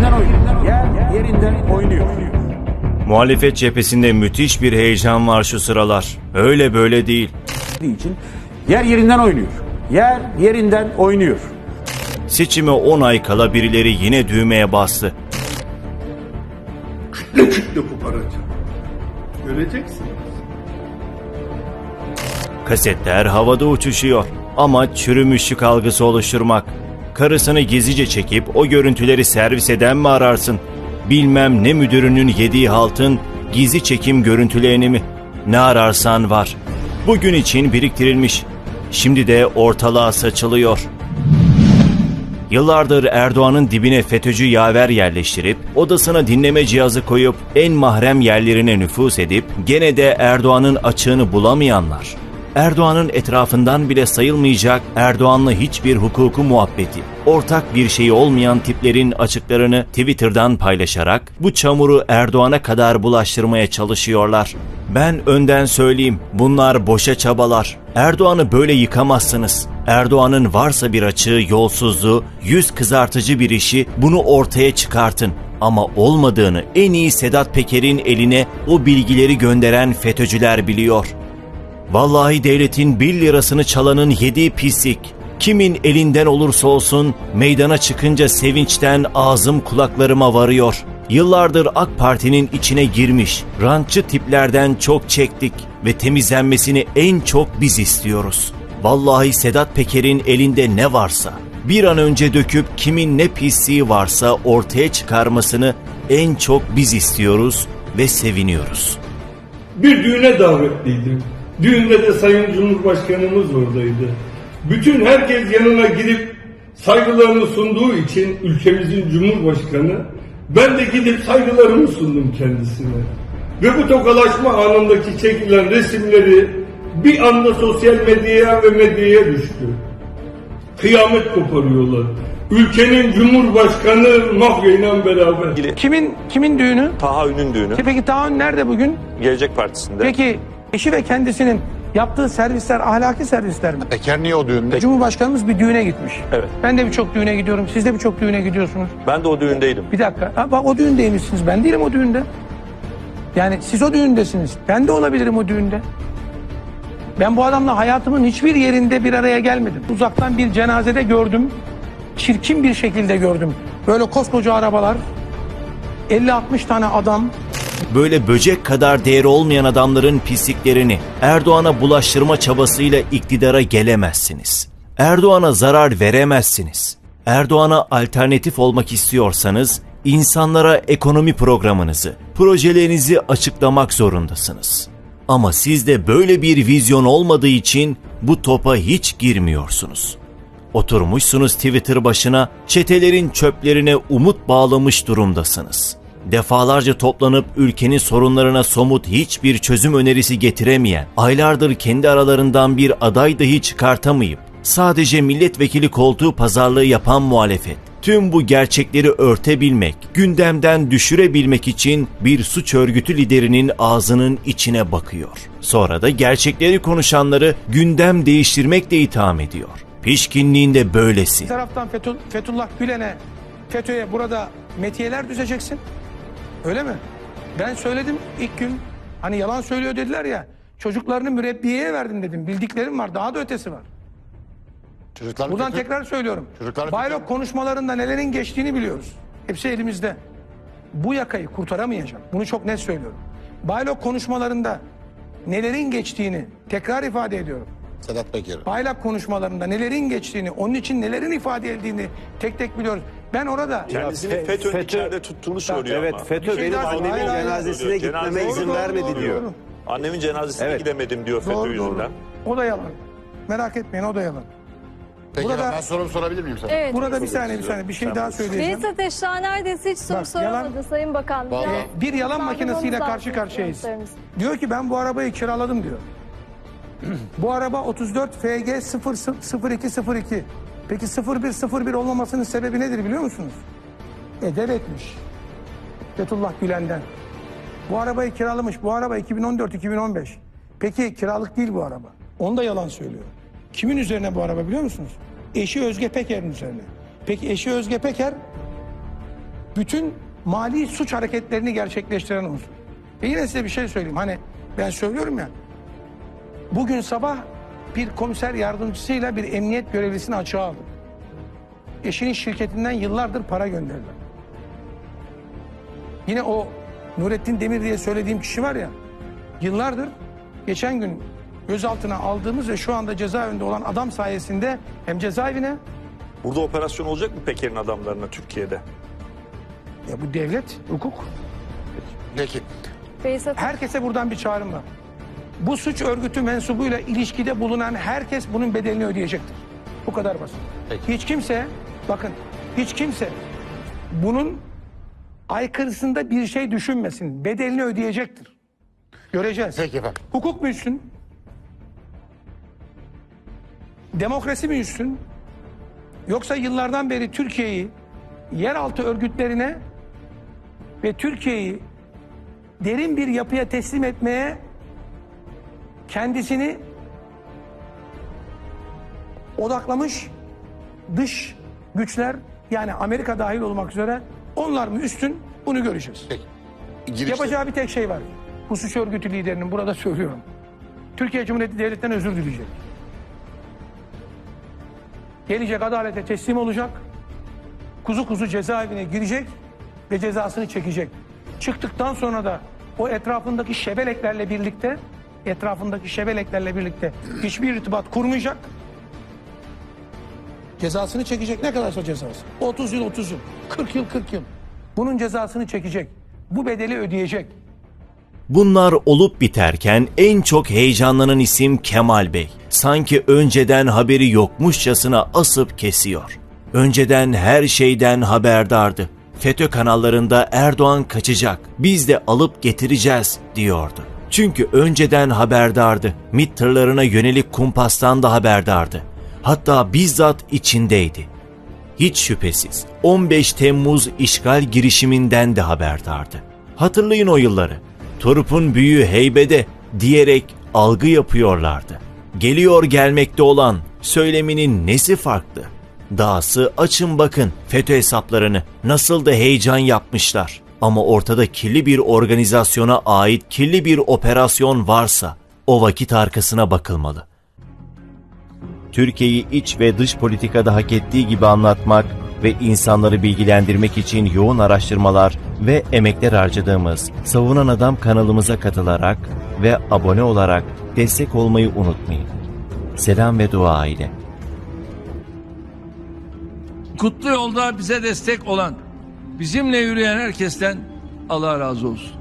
yerinden oynuyor. Yer yerinden oynuyor. Muhalefet cephesinde müthiş bir heyecan var şu sıralar. Öyle böyle değil. için yer yerinden oynuyor. Yer yerinden oynuyor. Seçime 10 ay kala birileri yine düğmeye bastı. kütle kütle koparacağım. Göreceksiniz. Kasetler havada uçuşuyor. Ama çürümüşlük algısı oluşturmak. Karısını gizlice çekip o görüntüleri servis eden mi ararsın? Bilmem ne müdürünün yediği haltın gizli çekim görüntülerini mi? Ne ararsan var. Bugün için biriktirilmiş. Şimdi de ortalığa saçılıyor. Yıllardır Erdoğan'ın dibine FETÖ'cü yaver yerleştirip odasına dinleme cihazı koyup en mahrem yerlerine nüfus edip gene de Erdoğan'ın açığını bulamayanlar. Erdoğan'ın etrafından bile sayılmayacak Erdoğan'la hiçbir hukuku muhabbeti, ortak bir şeyi olmayan tiplerin açıklarını Twitter'dan paylaşarak bu çamuru Erdoğan'a kadar bulaştırmaya çalışıyorlar. Ben önden söyleyeyim bunlar boşa çabalar. Erdoğan'ı böyle yıkamazsınız. Erdoğan'ın varsa bir açığı, yolsuzluğu, yüz kızartıcı bir işi bunu ortaya çıkartın. Ama olmadığını en iyi Sedat Peker'in eline o bilgileri gönderen FETÖ'cüler biliyor. Vallahi devletin bir lirasını çalanın yediği pislik. Kimin elinden olursa olsun meydana çıkınca sevinçten ağzım kulaklarıma varıyor. Yıllardır AK Parti'nin içine girmiş, rantçı tiplerden çok çektik ve temizlenmesini en çok biz istiyoruz. Vallahi Sedat Peker'in elinde ne varsa bir an önce döküp kimin ne pisliği varsa ortaya çıkarmasını en çok biz istiyoruz ve seviniyoruz. Bir düğüne davetliydim. Düğünde de Sayın Cumhurbaşkanımız oradaydı. Bütün herkes yanına gidip saygılarını sunduğu için ülkemizin Cumhurbaşkanı ben de gidip saygılarımı sundum kendisine. Ve bu tokalaşma anındaki çekilen resimleri bir anda sosyal medyaya ve medyaya düştü. Kıyamet koparıyorlar. Ülkenin Cumhurbaşkanı mafyayla beraber. Kimin kimin düğünü? Taha Ün'ün düğünü. Peki Tahan nerede bugün? Gelecek Partisi'nde. Peki eşi ve kendisinin yaptığı servisler ahlaki servisler mi? Peker niye o düğünde? Cumhurbaşkanımız bir düğüne gitmiş. Evet. Ben de birçok düğüne gidiyorum. Siz de birçok düğüne gidiyorsunuz. Ben de o düğündeydim. Bir dakika. Ha, bak o düğündeymişsiniz. Ben değilim o düğünde. Yani siz o düğündesiniz. Ben de olabilirim o düğünde. Ben bu adamla hayatımın hiçbir yerinde bir araya gelmedim. Uzaktan bir cenazede gördüm. Çirkin bir şekilde gördüm. Böyle koskoca arabalar. 50-60 tane adam. Böyle böcek kadar değeri olmayan adamların pisliklerini Erdoğan'a bulaştırma çabasıyla iktidara gelemezsiniz. Erdoğan'a zarar veremezsiniz. Erdoğan'a alternatif olmak istiyorsanız insanlara ekonomi programınızı, projelerinizi açıklamak zorundasınız. Ama sizde böyle bir vizyon olmadığı için bu topa hiç girmiyorsunuz. Oturmuşsunuz Twitter başına, çetelerin çöplerine umut bağlamış durumdasınız. Defalarca toplanıp ülkenin sorunlarına somut hiçbir çözüm önerisi getiremeyen, aylardır kendi aralarından bir aday dahi çıkartamayıp, sadece milletvekili koltuğu pazarlığı yapan muhalefet, tüm bu gerçekleri örtebilmek, gündemden düşürebilmek için bir suç örgütü liderinin ağzının içine bakıyor. Sonra da gerçekleri konuşanları gündem değiştirmekle itham ediyor. Pişkinliğinde böylesi. Bir taraftan Fethul- Fethullah Gülen'e, FETÖ'ye burada metiyeler düzeceksin. Öyle mi? Ben söyledim ilk gün. Hani yalan söylüyor dediler ya. Çocuklarını mürebbiyeye verdim dedim. Bildiklerim var. Daha da ötesi var. Çocuklar Buradan kötü. tekrar söylüyorum. Çocuklar Bayrok kötü. konuşmalarında nelerin geçtiğini biliyoruz. Hepsi elimizde. Bu yakayı kurtaramayacak. Bunu çok net söylüyorum. Bayrok konuşmalarında nelerin geçtiğini tekrar ifade ediyorum. Sedat Peker. Baylak konuşmalarında nelerin geçtiğini, onun için nelerin ifade edildiğini tek tek biliyoruz. Ben orada Kendisini Fe- FETÖ'nün FETÖ içeride tuttuğunu söylüyor Evet ama. FETÖ şey benim daha- annemin Hayır, hayır, cenazesine hayır. gitmeme Cenaze- izin Doğru, vermedi doğru, diyor. doğru. Annemin cenazesine Evet. gidemedim diyor FETÖ Doğru, doğru. yüzünden. O da yalan. Merak etmeyin o da yalan. Peki Burada- ben sorumu sorabilir miyim sana? Evet. Burada bir saniye bir saniye bir şey daha söyleyeceğim. Filiz Ateşler neredeyse hiç soru Bak, soramadı yalan- Sayın Bakan. Vallahi- Biraz Bir yalan makinesiyle karşı karşıyayız. Diyor ki ben bu arabayı kiraladım diyor. bu araba 34 FG 0202. Peki 0101 olmamasının sebebi nedir biliyor musunuz? Edep etmiş. Fethullah Gülen'den. Bu arabayı kiralamış. Bu araba 2014-2015. Peki kiralık değil bu araba. Onu da yalan söylüyor. Kimin üzerine bu araba biliyor musunuz? Eşi Özge Peker'in üzerine. Peki eşi Özge Peker bütün mali suç hareketlerini gerçekleştiren unsur. Ve yine size bir şey söyleyeyim. Hani ben söylüyorum ya. Bugün sabah bir komiser yardımcısıyla bir emniyet görevlisini açığa aldım. Eşinin şirketinden yıllardır para gönderdiler. Yine o Nurettin Demir diye söylediğim kişi var ya. Yıllardır geçen gün gözaltına aldığımız ve şu anda cezaevinde olan adam sayesinde hem cezaevine Burada operasyon olacak mı Peker'in adamlarına Türkiye'de? ya bu devlet, hukuk Peki. Herkese buradan bir çağrım var. Bu suç örgütü mensubuyla ilişkide bulunan herkes bunun bedelini ödeyecektir. Bu kadar basit. Peki. Hiç kimse, bakın hiç kimse bunun aykırısında bir şey düşünmesin. Bedelini ödeyecektir. Göreceğiz. Peki efendim. Hukuk mu üstün? Demokrasi mi üstün? Yoksa yıllardan beri Türkiye'yi yeraltı örgütlerine ve Türkiye'yi derin bir yapıya teslim etmeye kendisini odaklamış dış güçler yani Amerika dahil olmak üzere onlar mı üstün bunu göreceğiz. Peki. Girişte, Yapacağı bir tek şey var. Bu suç örgütü liderinin burada söylüyorum. Türkiye Cumhuriyeti Devleti'nden özür dileyecek. Gelecek adalete teslim olacak. Kuzu kuzu cezaevine girecek ve cezasını çekecek. Çıktıktan sonra da o etrafındaki şebeleklerle birlikte etrafındaki şebeleklerle birlikte hiçbir irtibat kurmayacak. Cezasını çekecek. Ne kadarsa cezası. 30 yıl 30 yıl. 40 yıl 40 yıl. Bunun cezasını çekecek. Bu bedeli ödeyecek. Bunlar olup biterken en çok heyecanlanan isim Kemal Bey. Sanki önceden haberi yokmuşçasına asıp kesiyor. Önceden her şeyden haberdardı. FETÖ kanallarında Erdoğan kaçacak, biz de alıp getireceğiz diyordu. Çünkü önceden haberdardı. MİT tırlarına yönelik kumpastan da haberdardı. Hatta bizzat içindeydi. Hiç şüphesiz 15 Temmuz işgal girişiminden de haberdardı. Hatırlayın o yılları. Torup'un büyüğü heybede diyerek algı yapıyorlardı. Geliyor gelmekte olan söyleminin nesi farklı? Dahası açın bakın FETÖ hesaplarını nasıl da heyecan yapmışlar. Ama ortada kirli bir organizasyona ait kirli bir operasyon varsa o vakit arkasına bakılmalı. Türkiye'yi iç ve dış politikada hak ettiği gibi anlatmak ve insanları bilgilendirmek için yoğun araştırmalar ve emekler harcadığımız Savunan Adam kanalımıza katılarak ve abone olarak destek olmayı unutmayın. Selam ve dua ile. Kutlu yolda bize destek olan, bizimle yürüyen herkesten Allah razı olsun.